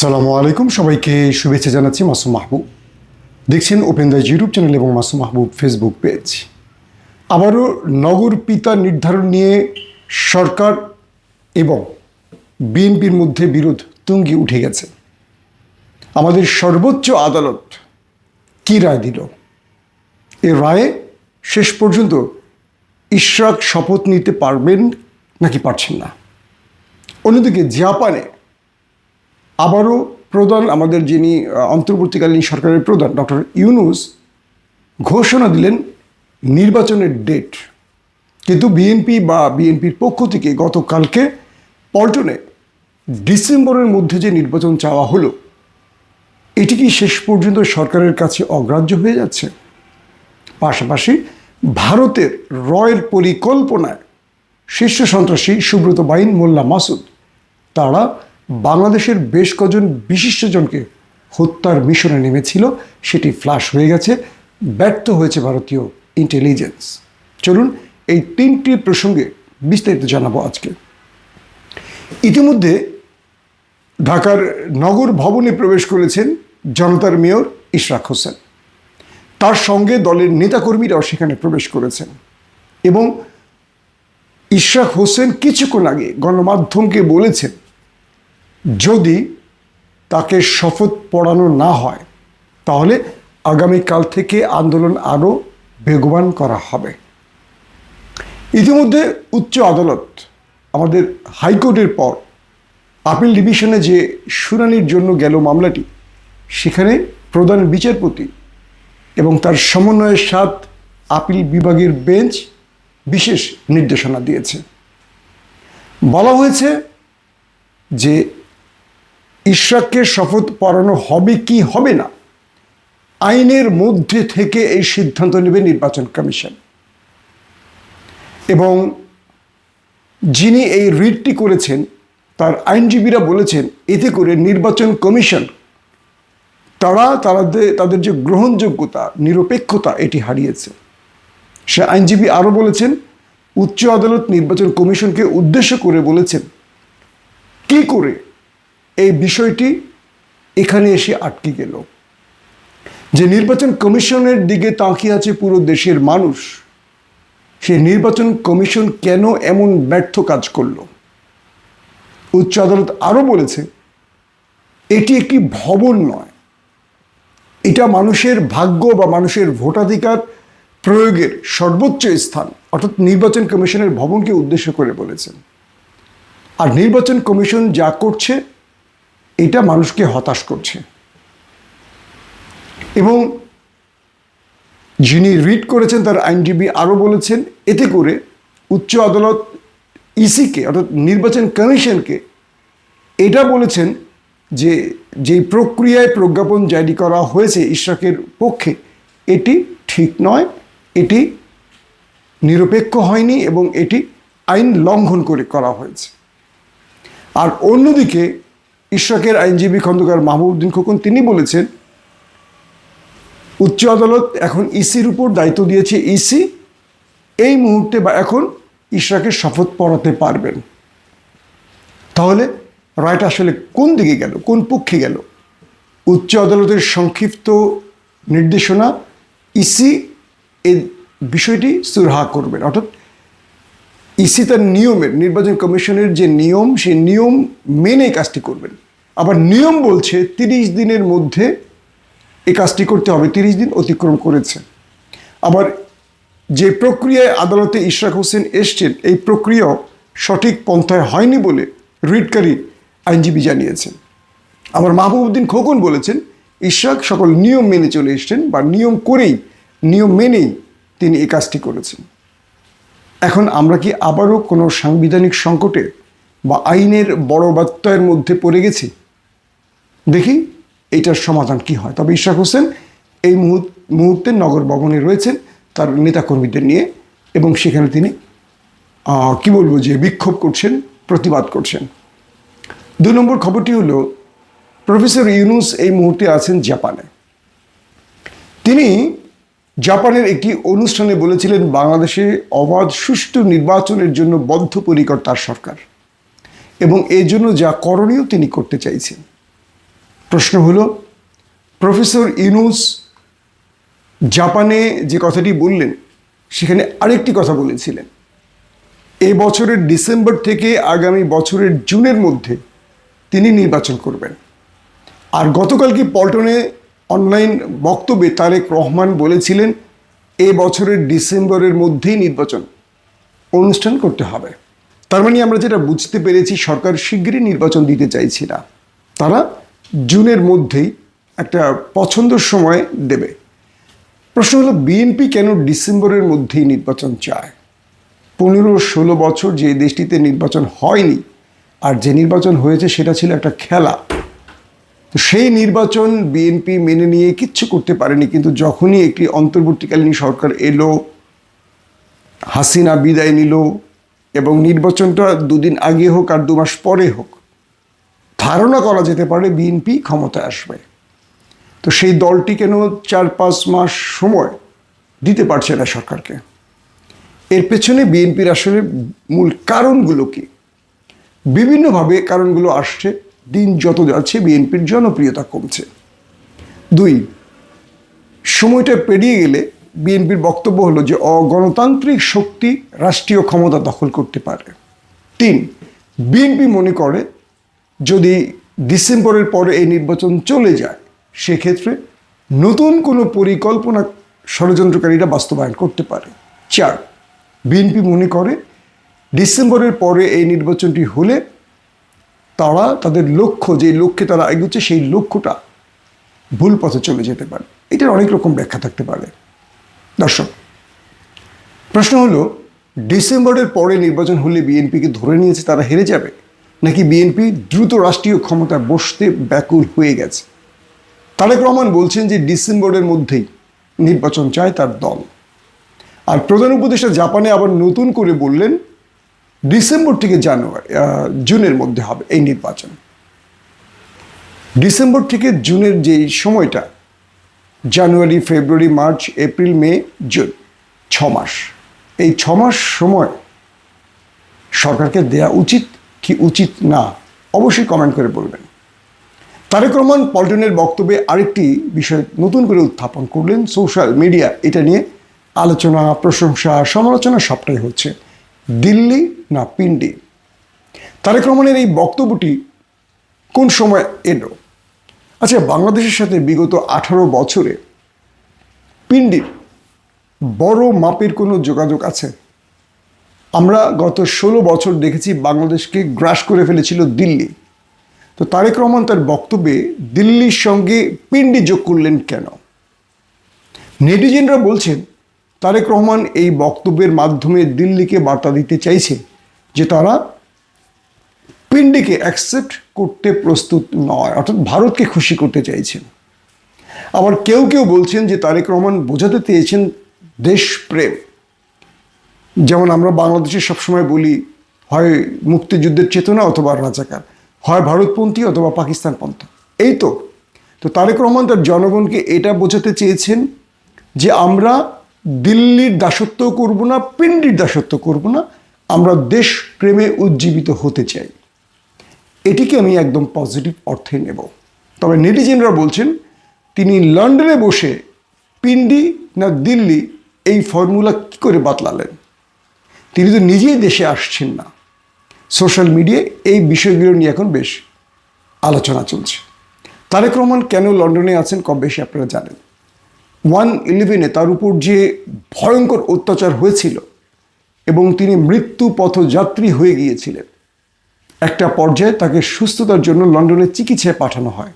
আসসালামু আলাইকুম। সবাইকে শুভেচ্ছা জানাচ্ছি মাসুম মাহবুব। দেখছেন ওপেন দ্য ইউটিউব চ্যানেল এবং মাসুম মাহবুব ফেসবুক পেজ আবারও নগর পিতা নির্ধারণ নিয়ে সরকার এবং বিএনপির মধ্যে বিরোধ তুঙ্গি উঠে গেছে। আমাদের সর্বোচ্চ আদালত কী রায় দিল? এ রায়ে শেষ পর্যন্ত ইশরাক শপথ নিতে পারবেন নাকি পারছেন না? অন্যদিকে জাপানে আবারও প্রধান আমাদের যিনি অন্তর্বর্তীকালীন সরকারের প্রধান, ডক্টর ইউনুস ঘোষণা দিলেন নির্বাচনের ডেট। কিন্তু বিএনপি বা বিএনপির পক্ষ থেকে গতকালকে পল্টনে ডিসেম্বরের মধ্যে যে নির্বাচন চাওয়া হলো, এটি কি শেষ পর্যন্ত সরকারের কাছে অগ্রাহ্য হয়ে যাচ্ছে? পাশাপাশি ভারতের রয়ের পরিকল্পনায় শীর্ষ সন্ত্রাসী সুব্রত বাইন, মোল্লা মাসুদ, তারা বাংলাদেশের বেশ কজন বিশিষ্টজনকে হত্যার মিশনে নেমেছিল, সেটি ফ্লাশ হয়ে গেছে। ব্যর্থ হয়েছে ভারতীয় ইন্টেলিজেন্স চলুন এই তিনটি প্রসঙ্গে বিস্তারিত জানাব আজকে। ইতিমধ্যে ঢাকার নগর ভবনে প্রবেশ করেছেন জনতার মেয়র ইশরাক হোসেন। তার সঙ্গে দলের নেতাকর্মীরাও সেখানে প্রবেশ করেছেন এবং ইশরাক হোসেন কিছুক্ষণ আগে গণমাধ্যমকে বলেছেন যদি তাকে শপথ পড়ানো না হয়, তাহলে আগামীকাল থেকে আন্দোলন আরও বেগবান করা হবে। ইতিমধ্যে উচ্চ আদালত আমাদের হাইকোর্টের পর আপিল ডিভিশনে যে শুনানির জন্য গেল মামলাটি, সেখানে প্রধান বিচারপতি এবং তার সমন্বয়ের সাথ আপিল বিভাগের বেঞ্চ বিশেষ নির্দেশনা দিয়েছে। বলা হয়েছে যে ইশরাককে শপথ পড়ানো হবে কি হবে না? আইনের মধ্যে থেকে এই সিদ্ধান্ত নেবে নির্বাচন কমিশন। এবং যিনি এই রিটটি করেছেন, তার আইনজীবীরা বলেছেন, এতে করে নির্বাচন কমিশন, তারা তাদের তাদের যে গ্রহণযোগ্যতা, নিরপেক্ষতা, এটি হারিয়েছে। সে আইনজীবী আরও বলেছেন, উচ্চ আদালত নির্বাচন কমিশনকে উদ্দেশ্য করে বলেছেন, কি করে এই বিষয়টি এখানে এসে আটকে গেল। যে নির্বাচন কমিশনের দিকে তাকিয়ে আছে পুরো দেশের মানুষ সে নির্বাচন কমিশন কেন এমন ব্যর্থ কাজ করল? উচ্চ আদালত আরও বলেছে, এটি একটি ভবন নয়। এটা মানুষের ভাগ্য বা মানুষের ভোটাধিকার প্রয়োগের সর্বোচ্চ স্থান, অর্থাৎ নির্বাচন কমিশনের ভবনকে উদ্দেশ্য করে বলেছেন আর নির্বাচন কমিশন যা করছে এটা মানুষকে হতাশ করছে। এবং যিনি রিড করেছেন তার আইনজীবী আরও বলেছেন, এতে করে উচ্চ আদালত ইসিকে, অর্থাৎ নির্বাচন কমিশনকে এটা বলেছেন যে যেই প্রক্রিয়ায় প্রজ্ঞাপন জারি করা হয়েছে ইশরাকের পক্ষে, এটি ঠিক নয়, এটি নিরপেক্ষ হয়নি এবং এটি আইন লঙ্ঘন করে করা হয়েছে। আর অন্যদিকে ইশরাকের আইনজীবী খন্দকার মাহবুবুদ্দিন খোকন, তিনি বলেছেন, উচ্চ আদালত এখন ইসির উপর দায়িত্ব দিয়েছে। ইসি এই মুহূর্তে বা এখন ইশরাকের শপথ পড়াতে পারবেন। তাহলে রায়টা আসলে কোন দিকে গেল, কোন পক্ষে গেল? উচ্চ আদালতের সংক্ষিপ্ত নির্দেশনা, ইসি এই বিষয়টি সুরহা করবেন। অর্থাৎ ইসি তার নিয়মের নির্বাচন কমিশনের যে নিয়ম, সেই নিয়ম মেনে কাজটি করবেন। আবার নিয়ম বলছে তিরিশ দিনের মধ্যে এই কাজটি করতে হবে, তিরিশ দিন অতিক্রম করেছে। আবার যে প্রক্রিয়ায় আদালতে ইশরাক হোসেন এসছেন, এই প্রক্রিয়াও সঠিক পন্থায় হয়নি বলে রিটকারী আইনজীবী জানিয়েছেন। আবার মাহবুবুদ্দিন খোকন বলেছেন, ইশরাক সকল নিয়ম মেনে চলে এসছেন বা নিয়ম করেই, নিয়ম মেনেই তিনি এই কাজটি করেছেন। এখন আমরা কি আবারও কোনো সাংবিধানিক সংকটে বা আইনের বড় ব্যত্যয়ের মধ্যে পড়ে গেছি? দেখি এইটার সমাধান কি হয়। তবে ইশরাক হোসেন এই মুহূর্ত- মুহূর্তে নগর ভবনে রয়েছেন তার নেতাকর্মীদের নিয়ে এবং সেখানে তিনি কি বলব যে বিক্ষোভ করছেন, প্রতিবাদ করছেন। দুই নম্বর খবরটি হলো, প্রফেসর ইউনুস এই মুহূর্তে আছেন জাপানে। তিনি জাপানের একটি অনুষ্ঠানে বলেছিলেন বাংলাদেশে অবাধ সুষ্ঠু নির্বাচনের জন্য বদ্ধপরিকর তার সরকার এবং এর জন্য যা করণীয় তিনি করতে চাইছেন। প্রশ্ন হলো, প্রফেসর ইউনুস জাপানে যে কথাটি বললেন, সেখানে আরেকটি কথা বলেছিলেন। এ বছরের ডিসেম্বর থেকে আগামী বছরের জুনের মধ্যে তিনি নির্বাচন করবেন। আর গতকালকে পল্টনে অনলাইন বক্তব্যে তারেক রহমান বলেছিলেন, এ বছরের ডিসেম্বরের মধ্যেই নির্বাচন অনুষ্ঠান করতে হবে। তার মানে আমরা যেটা বুঝতে পেরেছি, সরকার শিগগিরই নির্বাচন দিতে চাইছি না। তারা জুনের মধ্যেই একটা পছন্দের সময় দেবে। প্রশ্ন হলো বিএনপি কেন ডিসেম্বরের মধ্যেই নির্বাচন চায়? পনেরো ষোলো বছর যে দেশটিতে নির্বাচন হয়নি, আর যে নির্বাচন হয়েছে সেটা ছিল একটা খেলা। সেই নির্বাচন বিএনপি মেনে নিয়ে কিচ্ছু করতে পারেনি, কিন্তু যখনই একটি অন্তর্বর্তীকালীন সরকার এলো, হাসিনা বিদায় নিল এবং নির্বাচনটা দুদিন আগে হোক আর দু মাস পরে হোক, ধারণা করা যেতে পারে বিএনপি ক্ষমতায় আসবে। তো সেই দলটি কেন চার পাঁচ মাস সময় দিতে পারছে না সরকারকে? এর পেছনে বিএনপির আসলে মূল কারণগুলো কি? বিভিন্নভাবে কারণগুলো আসছে। দিন যত যাচ্ছে, বিএনপির জনপ্রিয়তা কমছে। দুই, সময়টা পেরিয়ে গেলে বিএনপির বক্তব্য হলো যে, অগণতান্ত্রিক শক্তি রাষ্ট্রীয় ক্ষমতা দখল করতে পারে। তিন, বিএনপি মনে করে যদি ডিসেম্বরের পরে এই নির্বাচন চলে যায়, সেক্ষেত্রে নতুন কোনো পরিকল্পনা ষড়যন্ত্রকারীরা বাস্তবায়ন করতে পারে। চার, বিএনপি মনে করে ডিসেম্বরের পরে এই নির্বাচনটি হলে তারা তাদের লক্ষ্য যে লক্ষ্যে তারা এগোচ্ছে, সেই লক্ষ্যটা ভুল পথে চলে যেতে পারে। এটার অনেক রকম ব্যাখ্যা থাকতে পারে। দর্শক, প্রশ্ন হলো, ডিসেম্বরের পরে নির্বাচন হলে বিএনপিকে ধরে নিয়েছে তারা হেরে যাবে? নাকি বিএনপি দ্রুত রাষ্ট্রীয় ক্ষমতায় বসতে ব্যাকুল হয়ে গেছে? তারেক রহমান বলছেন যে ডিসেম্বরের মধ্যেই নির্বাচন চায় তার দল। আর প্রধান উপদেষ্টা জাপানে আবার নতুন করে বললেন ডিসেম্বর থেকে জানুয়ারি জুনের মধ্যে হবে এই নির্বাচন। ডিসেম্বর থেকে জুনের যে সময়টা, January, February, March, April, May, June, ছ মাস। এই ছ মাস সময় সরকারকে দেয়া উচিত কি উচিত না, অবশ্যই কমেন্ট করে বলবেন। তারেক রহমান পল্টনের বক্তব্যে আরেকটি বিষয় নতুন করে উত্থাপন করলেন। সোশ্যাল মিডিয়া এটা নিয়ে আলোচনা, প্রশংসা, সমালোচনা সবটাই হচ্ছে। দিল্লি না পিন্ডি? তারেক রহমানের এই বক্তব্যটি কোন সময় এলো? আচ্ছা বাংলাদেশের সাথে বিগত আঠারো বছরে পিন্ডির বড় মাপের কোনো যোগাযোগ আছে? আমরা গত ষোলো বছর দেখেছি বাংলাদেশকে গ্রাস করে ফেলেছিল দিল্লি। তো তারেক রহমান তার বক্তব্যে দিল্লির সঙ্গে পিন্ডি যোগ করলেন কেন? নেটিজেনরা বলছেন তারেক রহমান এই বক্তব্যের মাধ্যমে দিল্লিকে বার্তা দিতে চাইছে যে তারা পিন্ডিকে অ্যাকসেপ্ট করতে প্রস্তুত নয়, অর্থাৎ ভারতকে খুশি করতে চাইছেন। আবার কেউ কেউ বলছেন যে তারেক রহমান বোঝাতে চেয়েছেন দেশপ্রেম। যেমন আমরা বাংলাদেশে সবসময় বলি, হয় মুক্তিযুদ্ধের চেতনা অথবা রাজাকার, হয় ভারতপন্থী অথবা পাকিস্তানপন্থী এই তো তো তারেক রহমান তার জনগণকে এটা বোঝাতে চেয়েছেন যে আমরা দিল্লির দাসত্ব করব না, পিন্ডির দাসত্ব করব না, আমরা দেশপ্রেমে উজ্জীবিত হতে চাই। এটিকে আমি একদম পজিটিভ অর্থে নেব। তবে নেটিজেনরা বলছেন, তিনি লন্ডনে বসে পিন্ডি না দিল্লি এই ফর্মুলা কী করে বাতলালেন? তিনি তো নিজেই দেশে আসছেন না। সোশ্যাল মিডিয়ায় এই বিষয়গুলো নিয়ে এখন বেশ আলোচনা চলছে। তারেক রহমান কেন লন্ডনে আছেন কম বেশি আপনারা জানেন। ওয়ান ইলেভেনে তার উপর যে ভয়ঙ্কর অত্যাচার হয়েছিল এবং তিনি মৃত্যু পথযাত্রী হয়ে গিয়েছিলেন, একটা পর্যায়ে তাকে সুস্থতার জন্য লন্ডনে চিকিৎসায় পাঠানো হয়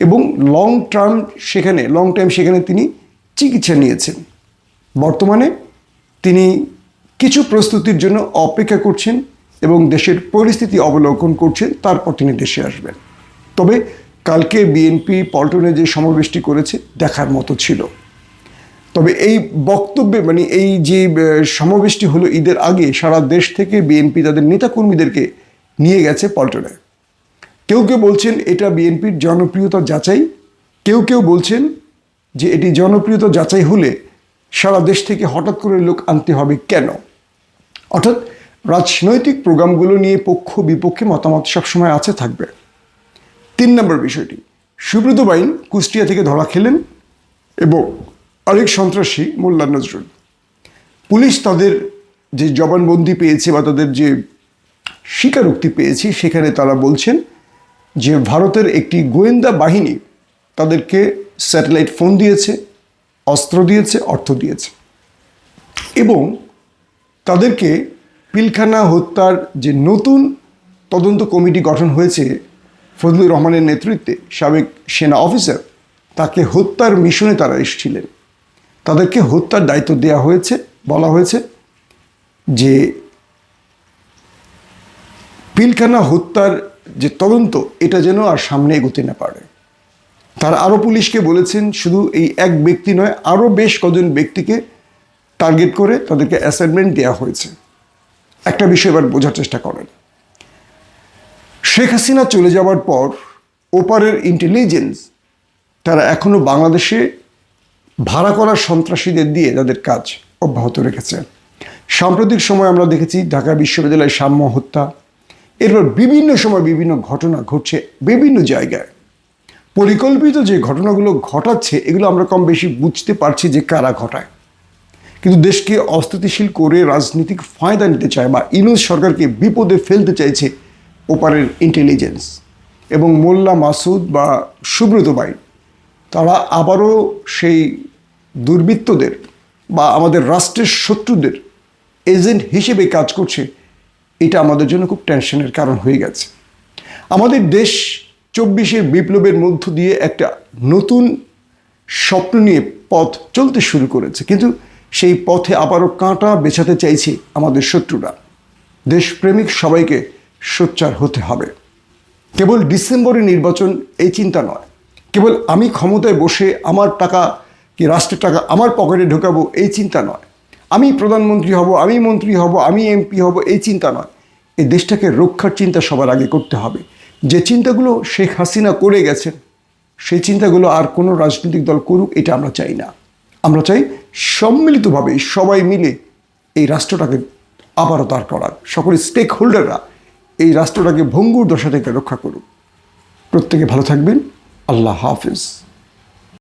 এবং লং টার্ম সেখানে, লং টাইম সেখানে তিনি চিকিৎসা নিয়েছেন। বর্তমানে তিনি কিছু প্রস্তুতির জন্য অপেক্ষা করছেন এবং দেশের পরিস্থিতি অবলোকন করছেন, তারপর তিনি দেশে আসবেন। তবে কালকে বিএনপি পল্টনে যে সমাবেশটি করেছে, দেখার মতো ছিল। তবে এই বক্তব্যে মানে এই যে সমাবেশটি হলো ঈদের আগে, সারা দেশ থেকে বিএনপি তাদের নেতাকর্মীদেরকে নিয়ে গেছে পল্টনে। কেউ কেউ বলছেন এটা বিএনপির জনপ্রিয়তা যাচাই। কেউ কেউ বলছেন যে এটি জনপ্রিয়তা যাচাই হলে সারা দেশ থেকে হঠাৎ করে লোক আনতে হবে কেন? অর্থাৎ রাজনৈতিক প্রোগ্রামগুলো নিয়ে পক্ষ বিপক্ষে মতামত সবসময় আছে, থাকবে। তিন নম্বর বিষয়টি। সুব্রত বাইন কুষ্টিয়া থেকে ধরা খেলেন এবং আরেক সন্ত্রাসী মোল্লা নজরুল। পুলিশ তাদের যে জবানবন্দি পেয়েছে বা তাদের যে স্বীকারোক্তি পেয়েছে, সেখানে তারা বলছেন যে ভারতের একটি গোয়েন্দা বাহিনী তাদেরকে স্যাটেলাইট ফোন দিয়েছে, অস্ত্র দিয়েছে, অর্থ দিয়েছে। এবং তাদেরকে পিলখানা হত্যার যে নতুন তদন্ত কমিটি গঠন হয়েছে ফজলুর রহমানের নেতৃত্বে সাবেক সেনা অফিসার তাকে হত্যার মিশনে তারা এসেছিলেন। তাদেরকে হত্যার দায়িত্ব দেওয়া হয়েছে, বলা হয়েছে যে পিলখানা হত্যার যে তদন্ত, এটা যেন আর সামনে এগোতে না পারে। তারা আরও পুলিশকে বলেছেন, শুধু এই এক ব্যক্তি নয় আরও বেশ কজন ব্যক্তিকে টার্গেট করে তাদেরকে অ্যাসাইনমেন্ট দেওয়া হয়েছে। একটা বিষয় এবার বোঝার চেষ্টা করেন। শেখ হাসিনা চলে যাওয়ার পর ওপারের ইন্টেলিজেন্স তারা এখনও বাংলাদেশে ভাড়া করা সন্ত্রাসীদের দিয়ে তাদের কাজ অব্যাহত রেখেছে। সাম্প্রতিক সময় আমরা দেখেছি ঢাকা বিশ্ববিদ্যালয়ের সাম্য হত্যা, এরপর বিভিন্ন সময় বিভিন্ন ঘটনা ঘটছে বিভিন্ন জায়গায়। পরিকল্পিত যে ঘটনাগুলো ঘটাচ্ছে, এগুলো আমরা কম বেশি বুঝতে পারছি যে কারা ঘটায়। কিন্তু দেশকে অস্থিতিশীল করে রাজনৈতিক ফায়দা নিতে চায় বা ইনুজ সরকারকে বিপদে ফেলতে চাইছে ওপারের ইন্টেলিজেন্স এবং মোল্লা মাসুদ বা সুব্রত বাই তারা আবারও সেই দুর্বৃত্তদের বা আমাদের রাষ্ট্রের শত্রুদের এজেন্ট হিসেবে কাজ করছে। এটা আমাদের জন্য খুব টেনশনের কারণ হয়ে গেছে। আমাদের দেশ চব্বিশের বিপ্লবের মধ্য দিয়ে একটা নতুন স্বপ্ন নিয়ে পথ চলতে শুরু করেছে। কিন্তু সেই পথে আবারও কাঁটা বেছাতে চাইছে আমাদের শত্রুরা। দেশপ্রেমিক সবাইকে সোচ্চার হতে হবে। কেবল ডিসেম্বরে নির্বাচন এই চিন্তা নয়। কেবল আমি ক্ষমতায় বসে আমার টাকা কি রাষ্ট্রের টাকা আমার পকেটে ঢোকাবো এই চিন্তা নয়। আমি প্রধানমন্ত্রী হব, আমি মন্ত্রী হব, আমি এমপি হব এই চিন্তা নয়। এই দেশটাকে রক্ষার চিন্তা সবার আগে করতে হবে। যে চিন্তাগুলো শেখ হাসিনা করে গেছেন, সেই চিন্তাগুলো আর কোনো রাজনৈতিক দল করুক, এটা আমরা চাই না। আমরা চাই সম্মিলিতভাবে সবাই মিলে এই রাষ্ট্রটাকে আবারও দাঁড় করার সকল স্টেক হোল্ডাররা এই রাষ্ট্রটাকে ভঙ্গুর দশা থেকে রক্ষা করুক। প্রত্যেকে ভালো থাকবেন। আল্লাহ হাফিজ।